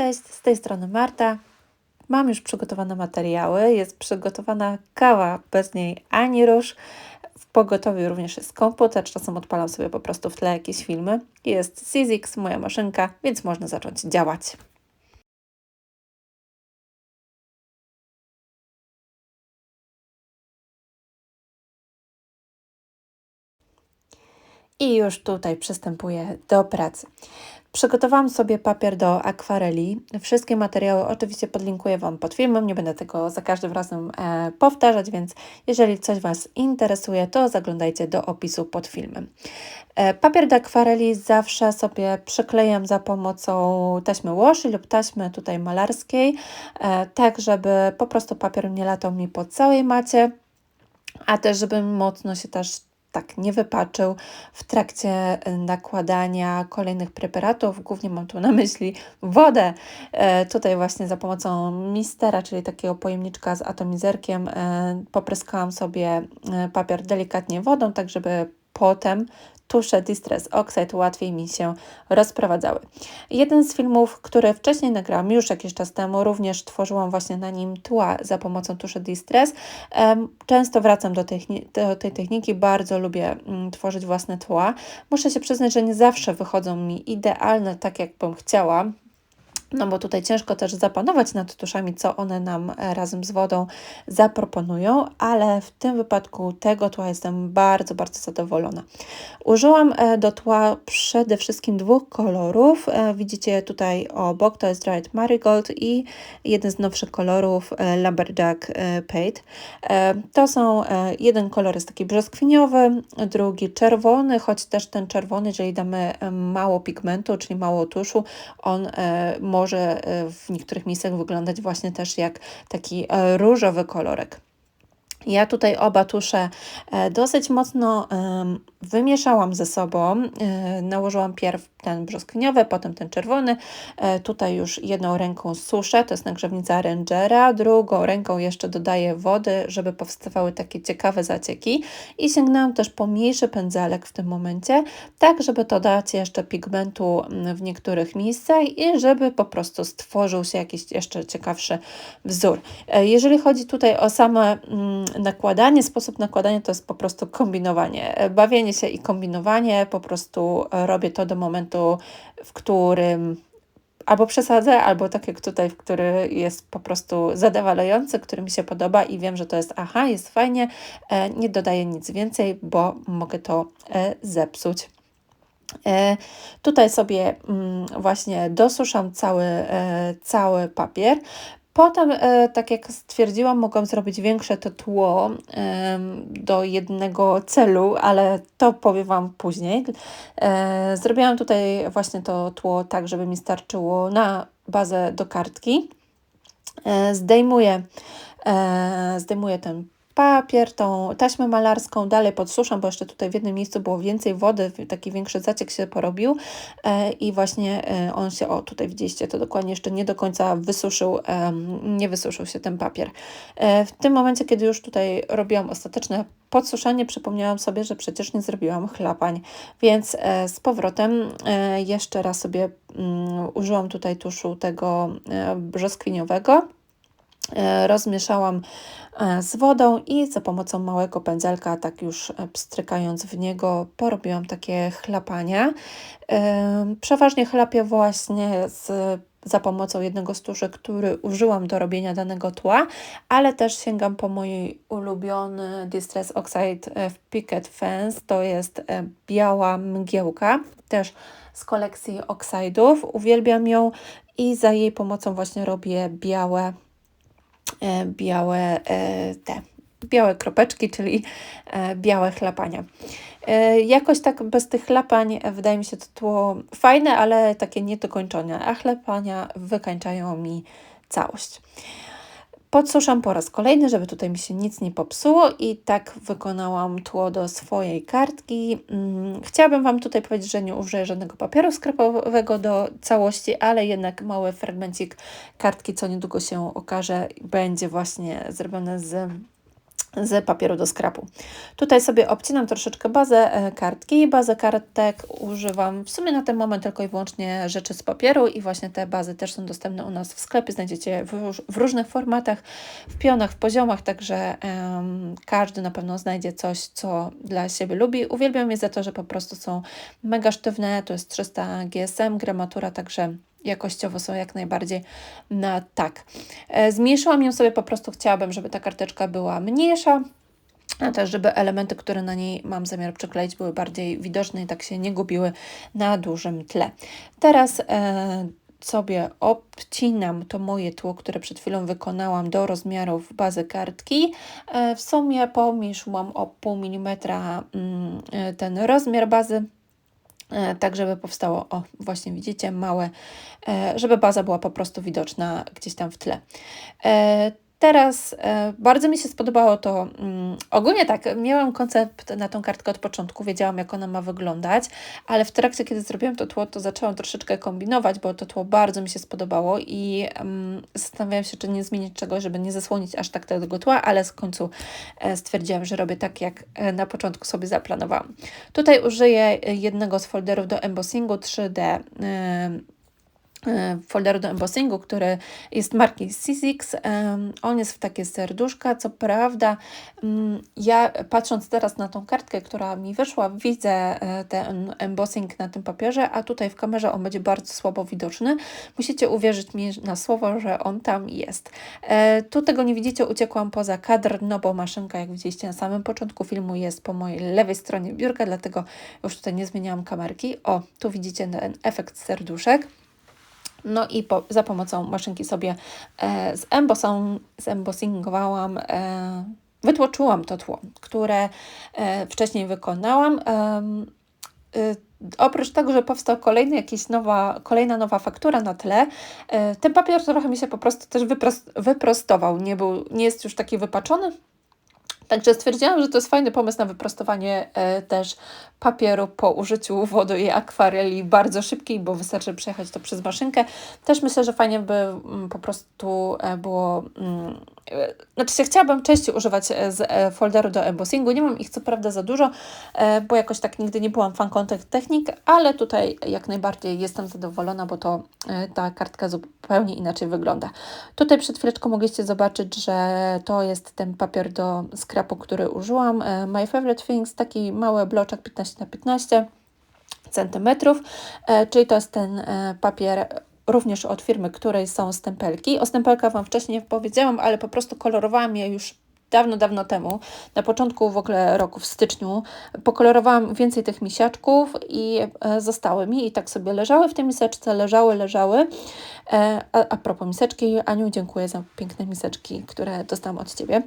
Cześć, z tej strony Marta. Mam już przygotowane materiały, jest przygotowana kawa, bez niej ani rusz. W pogotowiu również jest komputer, czasem odpalam sobie po prostu w tle jakieś filmy. Jest Syzix, moja maszynka, więc można zacząć działać. I już tutaj przystępuję do pracy. Przygotowałam sobie papier do akwareli. Wszystkie materiały oczywiście podlinkuję Wam pod filmem, nie będę tego za każdym razem e, powtarzać, więc jeżeli coś Was interesuje, to zaglądajcie do opisu pod filmem. E, papier do akwareli zawsze sobie przyklejam za pomocą taśmy washi lub taśmy tutaj malarskiej, e, tak żeby po prostu papier nie latał mi po całej macie, a też żeby mocno się też tak nie wypaczył w trakcie y, nakładania kolejnych preparatów. Głównie mam tu na myśli wodę. E, tutaj właśnie za pomocą mistera, czyli takiego pojemniczka z atomizerkiem, e, popryskałam sobie e, papier delikatnie wodą, tak żeby potem tusze Distress Oxide łatwiej mi się rozprowadzały. Jeden z filmów, który wcześniej nagrałam już jakiś czas temu, również tworzyłam właśnie na nim tła za pomocą tuszy Distress. Często wracam do tej, do tej techniki, bardzo lubię mm, tworzyć własne tła. Muszę się przyznać, że nie zawsze wychodzą mi idealne, tak jak bym chciała, no bo tutaj ciężko też zapanować nad tuszami, co one nam e, razem z wodą zaproponują, ale w tym wypadku tego tła jestem bardzo, bardzo zadowolona. Użyłam e, do tła przede wszystkim dwóch kolorów. E, widzicie tutaj obok, to jest Dried Marigold i jeden z nowszych kolorów Lumberjack Paint. To są, jeden kolor jest taki brzoskwiniowy, drugi czerwony, choć też ten czerwony, jeżeli damy mało pigmentu, czyli mało tuszu, on może może e, w niektórych miejscach wyglądać właśnie też jak taki e, różowy kolorek. Ja tutaj oba tusze e, dosyć mocno wymieszałam ze sobą. E, nałożyłam pierw ten brzoskwiniowy, potem ten czerwony. E, tutaj już jedną ręką suszę, to jest nagrzewnica Rangera, drugą ręką jeszcze dodaję wody, żeby powstawały takie ciekawe zacieki i sięgnęłam też po mniejszy pędzelek w tym momencie, tak żeby to dać jeszcze pigmentu w niektórych miejscach i żeby po prostu stworzył się jakiś jeszcze ciekawszy wzór. Jeżeli chodzi tutaj o same mm, nakładanie, sposób nakładania to jest po prostu kombinowanie. Bawienie się i kombinowanie, po prostu robię to do momentu, w którym albo przesadzę, albo tak jak tutaj, który jest po prostu zadowalający, który mi się podoba i wiem, że to jest aha, jest fajnie, e, nie dodaję nic więcej, bo mogę to e, zepsuć. E, tutaj sobie mm, właśnie dosuszam cały, cały papier. Potem, e, tak jak stwierdziłam, mogłam zrobić większe to tło do jednego celu, ale to powiem Wam później. E, zrobiłam tutaj właśnie to tło tak, żeby mi starczyło na bazę do kartki. E, zdejmuję, zdejmuję ten papier, tą taśmę malarską, dalej podsuszam, bo jeszcze tutaj w jednym miejscu było więcej wody, taki większy zaciek się porobił e, i właśnie e, on się, o tutaj widzieliście to dokładnie, jeszcze nie do końca wysuszył, nie wysuszył się ten papier. E, w tym momencie, kiedy już tutaj robiłam ostateczne podsuszenie, przypomniałam sobie, że przecież nie zrobiłam chlapań, więc z powrotem jeszcze raz sobie mm, użyłam tutaj tuszu tego brzoskwiniowego, rozmieszałam E, z wodą i za pomocą małego pędzelka, tak już e, pstrykając w niego, porobiłam takie chlapania. E, przeważnie chlapię właśnie z za pomocą jednego z tuszy, który użyłam do robienia danego tła, ale też sięgam po mój ulubiony Distress Oxide w Picket Fence. To jest biała mgiełka, też z kolekcji oxidów. Uwielbiam ją i za jej pomocą właśnie robię białe E, białe e, te białe kropeczki, czyli e, białe chlapania. Jakoś tak bez tych chlapań wydaje mi się to tło fajne, ale takie niedokończone, a chlapania wykańczają mi całość. Podsuszam po raz kolejny, żeby tutaj mi się nic nie popsuło i tak wykonałam tło do swojej kartki. Mm, chciałabym Wam tutaj powiedzieć, że nie użyję żadnego papieru skrapowego do całości, ale jednak mały fragmencik kartki, co niedługo się okaże, będzie właśnie zrobione z z papieru do skrapu. Tutaj sobie obcinam troszeczkę bazę e, kartki. Bazę kartek używam w sumie na ten moment tylko i wyłącznie rzeczy z papieru i właśnie te bazy też są dostępne u nas w sklepie. Znajdziecie w, w różnych formatach, w pionach, w poziomach, także um, każdy na pewno znajdzie coś, co dla siebie lubi. Uwielbiam je za to, że po prostu są mega sztywne. To jest 300 GSM, gramatura, także jakościowo są jak najbardziej na tak. E, zmniejszyłam ją sobie, po prostu chciałabym, żeby ta karteczka była mniejsza, a też, żeby elementy, które na niej mam zamiar przykleić, były bardziej widoczne i tak się nie gubiły na dużym tle. Teraz e, sobie obcinam to moje tło, które przed chwilą wykonałam do rozmiarów bazy kartki. E, w sumie pomniejszyłam o pół milimetra mm, e, ten rozmiar bazy tak żeby powstało, o właśnie widzicie, małe, e, żeby baza była po prostu widoczna gdzieś tam w tle. Teraz e, bardzo mi się spodobało to. Mm, ogólnie tak, miałam koncept na tą kartkę od początku, wiedziałam jak ona ma wyglądać, ale w trakcie, kiedy zrobiłam to tło, to zaczęłam troszeczkę kombinować, bo to tło bardzo mi się spodobało i mm, zastanawiałam się, czy nie zmienić czegoś, żeby nie zasłonić aż tak tego tła, ale w końcu e, stwierdziłam, że robię tak, jak e, na początku sobie zaplanowałam. Tutaj użyję jednego z folderów do embossingu 3D. E, folderu do embossingu, który jest marki C6. On jest w takie serduszka. Co prawda, mm, ja patrząc teraz na tą kartkę, która mi wyszła, widzę e, ten embossing na tym papierze, a tutaj w kamerze on będzie bardzo słabo widoczny. Musicie uwierzyć mi na słowo, że on tam jest. E, tu tego nie widzicie, uciekłam poza kadr, no bo maszynka, jak widzieliście na samym początku filmu, jest po mojej lewej stronie biurka, dlatego już tutaj nie zmieniałam kamerki. O, tu widzicie ten efekt serduszek. No i po, za pomocą maszynki sobie e, zembossingowałam, e, wytłoczyłam to tło, które e, wcześniej wykonałam. E, oprócz tego, że powstał kolejny jakiś nowa, kolejna nowa faktura na tle, e, ten papier trochę mi się po prostu też wyprost, wyprostował. Nie, był, nie jest już taki wypaczony, Także stwierdziłam, że to jest fajny pomysł na wyprostowanie e, też papieru po użyciu wody i akwareli bardzo szybkiej, bo wystarczy przejechać to przez maszynkę. Też myślę, że fajnie by mm, po prostu e, było mm, znaczy się chciałabym częściej używać e, z e, folderu do embossingu. Nie mam ich co prawda za dużo, e, bo jakoś tak nigdy nie byłam fanką tych technik, ale tutaj jak najbardziej jestem zadowolona, bo to ta kartka zupełnie inaczej wygląda. Tutaj przed chwileczką mogliście zobaczyć, że to jest ten papier do scrapu, który użyłam. My Favorite Things, taki mały bloczek 15 na 15 centymetrów, czyli to jest ten papier również od firmy, której są stempelki. O stempelkach Wam wcześniej powiedziałam, ale po prostu kolorowałam je już dawno, dawno temu, na początku w ogóle roku, w styczniu, pokolorowałam więcej tych misiaczków i e, zostały mi i tak sobie leżały w tej miseczce, leżały, leżały. E, a, a propos miseczki, Aniu, dziękuję za piękne miseczki, które dostałam od Ciebie.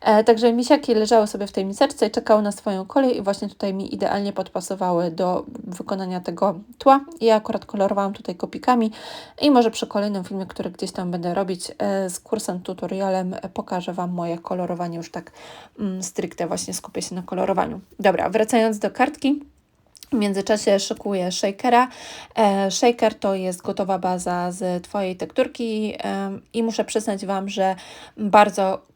E, także misiaki leżały sobie w tej miseczce i czekały na swoją kolej i właśnie tutaj mi idealnie podpasowały do wykonania tego tła. Ja akurat kolorowałam tutaj kopikami i może przy kolejnym filmie, który gdzieś tam będę robić z kursem, tutorialem, pokażę Wam moje kolorowanie już tak mm, stricte właśnie skupię się na kolorowaniu. Dobra, wracając do kartki. W międzyczasie szykuję shakera. E, shaker to jest gotowa baza z Twojej tekturki e, i muszę przyznać Wam, że bardzo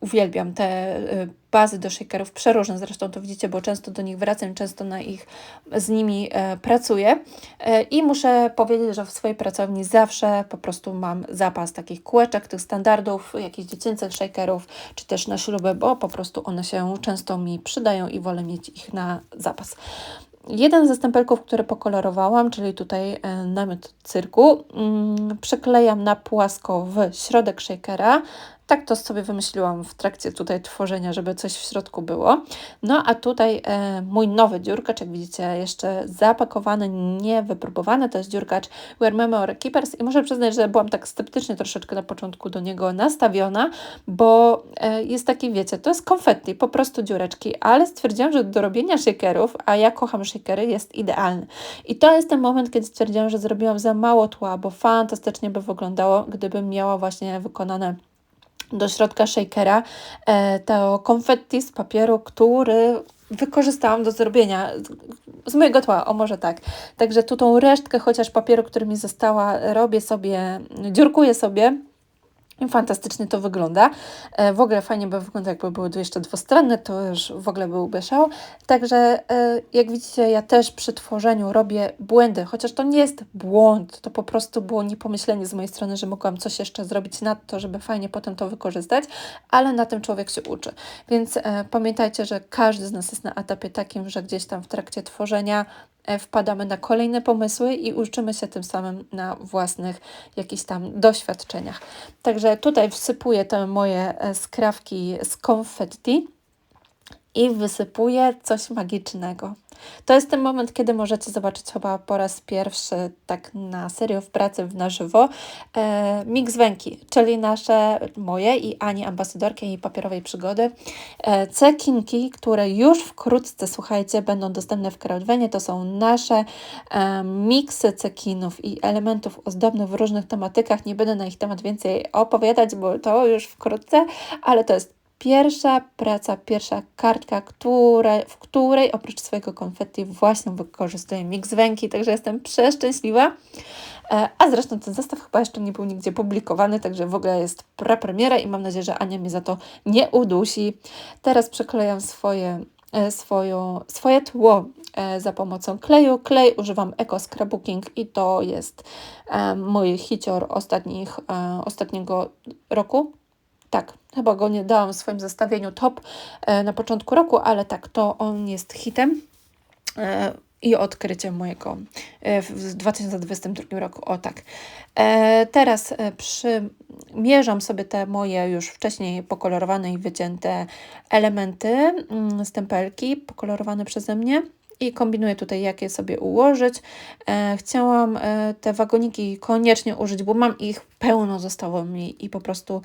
uwielbiam te e, bazy do shakerów, przeróżne zresztą to widzicie, bo często do nich wracam, często na ich, z nimi e, pracuję e, i muszę powiedzieć, że w swojej pracowni zawsze po prostu mam zapas takich kółeczek, tych standardów, jakichś dziecięcych shakerów, czy też na śrubę, bo po prostu one się często mi przydają i wolę mieć ich na zapas. Jeden ze stempelków, które pokolorowałam, czyli tutaj e, namiot cyrku, mm, przyklejam na płasko w środek shakera tak to sobie wymyśliłam w trakcie tutaj tworzenia, żeby coś w środku było. No a tutaj e, mój nowy dziurkacz, jak widzicie, jeszcze zapakowany, nie wypróbowany, to jest dziurkacz Wear Memory Keepers i muszę przyznać, że byłam tak sceptycznie troszeczkę na początku do niego nastawiona, bo e, jest taki, wiecie, to jest konfetti, po prostu dziureczki, ale stwierdziłam, że do robienia shakerów, a ja kocham shakery, jest idealny. I to jest ten moment, kiedy stwierdziłam, że zrobiłam za mało tła, bo fantastycznie by wyglądało, gdybym miała właśnie wykonane do środka shakera e, to konfetti z papieru, który wykorzystałam do zrobienia z mojego tła, o może tak. Także tu tą resztkę chociaż papieru, który mi została, robię sobie, dziurkuję sobie I fantastycznie to wygląda. E, w ogóle fajnie by wyglądał, jakby były jeszcze dwustronne, to już w ogóle byłby szał. Także e, jak widzicie, ja też przy tworzeniu robię błędy, chociaż to nie jest błąd, to po prostu było niepomyślenie z mojej strony, że mogłam coś jeszcze zrobić na to, żeby fajnie potem to wykorzystać, ale na tym człowiek się uczy. Więc e, pamiętajcie, że każdy z nas jest na etapie takim, że gdzieś tam w trakcie tworzenia wpadamy na kolejne pomysły i uczymy się tym samym na własnych jakichś tam doświadczeniach. Także tutaj wsypuję te moje e, skrawki z konfetti i wysypuję coś magicznego. To jest ten moment, kiedy możecie zobaczyć chyba po raz pierwszy tak na serio w pracy na żywo e, węki, czyli nasze, moje i Ani ambasadorki i papierowej przygody. E, cekinki, które już wkrótce, słuchajcie, będą dostępne w Crowdvenie, to są nasze e, miksy cekinów i elementów ozdobnych w różnych tematykach. Nie będę na ich temat więcej opowiadać, bo to już wkrótce, ale to jest pierwsza praca, pierwsza kartka, które, w której oprócz swojego konfetti właśnie wykorzystuję mix węki, także jestem przeszczęśliwa. E, a zresztą ten zestaw chyba jeszcze nie był nigdzie publikowany, także w ogóle jest prepremiera i mam nadzieję, że Ania mnie za to nie udusi. Teraz przeklejam swoje, e, swoją, swoje tło e, za pomocą kleju. Klej używam Eco Scrapbooking i to jest mój hicior ostatnich, ostatniego roku. Tak, chyba go nie dałam w swoim zestawieniu top e, na początku roku, ale tak, to on jest hitem e, i odkryciem mojego e, w 2022 roku. O tak. Teraz przymierzam sobie te moje już wcześniej pokolorowane i wycięte elementy, mm, stempelki pokolorowane przeze mnie i kombinuję tutaj, jak je sobie ułożyć. E, chciałam e, te wagoniki koniecznie użyć, bo mam ich pełno, zostało mi i po prostu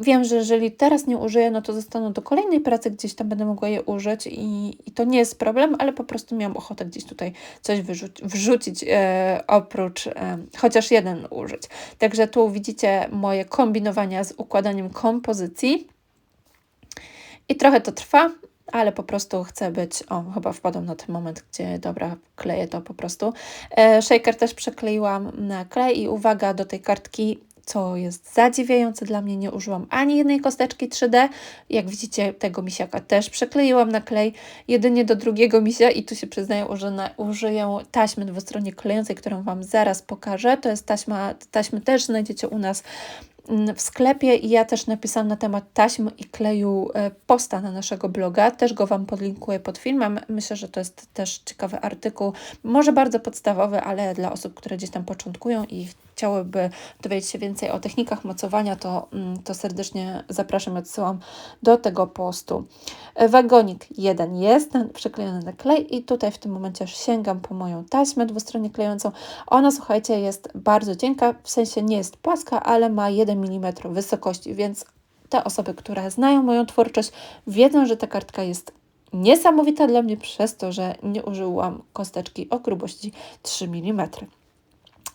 wiem, że jeżeli teraz nie użyję, no to zostaną do kolejnej pracy, gdzieś tam będę mogła je użyć i, i to nie jest problem, ale po prostu miałam ochotę gdzieś tutaj coś wyrzuć, wrzucić e, oprócz e, chociaż jeden użyć. Także tu widzicie moje kombinowania z układaniem kompozycji. I trochę to trwa, ale po prostu chcę być, o chyba wpadłam na ten moment, gdzie dobra, kleję to po prostu. E, shaker też przekleiłam na klej i uwaga do tej kartki, co jest zadziwiające dla mnie, nie użyłam ani jednej kosteczki 3D. Jak widzicie, tego misiaka też przekleiłam na klej, jedynie do drugiego misia i tu się przyznaję, że użyję taśmy dwustronnie klejącej, którą Wam zaraz pokażę. To jest taśma, taśmy też znajdziecie u nas w sklepie i ja też napisałam na temat taśmy i kleju e, posta na naszego bloga. Też go Wam podlinkuję pod filmem. Myślę, że to jest też ciekawy artykuł, może bardzo podstawowy, ale dla osób, które gdzieś tam początkują i chciałyby dowiedzieć się więcej o technikach mocowania, to, mm, to serdecznie zapraszam, odsyłam do tego postu. E, wagonik jeden jest przyklejony na klej i tutaj w tym momencie sięgam po moją taśmę dwustronnie klejącą. Ona, słuchajcie, jest bardzo cienka, w sensie nie jest płaska, ale ma 1 mm wysokości, więc te osoby, które znają moją twórczość, wiedzą, że ta kartka jest niesamowita dla mnie przez to, że nie użyłam kosteczki o grubości 3 mm.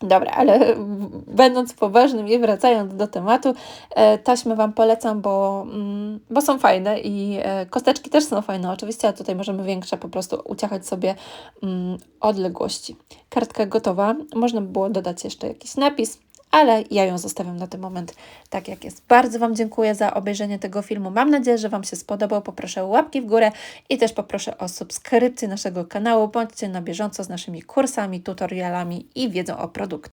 Dobra, ale będąc poważnym i wracając do tematu, e, taśmy Wam polecam, bo, mm, bo są fajne i e, kosteczki też są fajne oczywiście, a tutaj możemy większe po prostu uciachać sobie mm, odległości. Kartka gotowa, można by było dodać jeszcze jakiś napis, ale ja ją zostawiam na ten moment tak jak jest. Bardzo Wam dziękuję za obejrzenie tego filmu. Mam nadzieję, że Wam się spodobał. Poproszę o łapki w górę i też poproszę o subskrypcję naszego kanału. Bądźcie na bieżąco z naszymi kursami, tutorialami i wiedzą o produktach.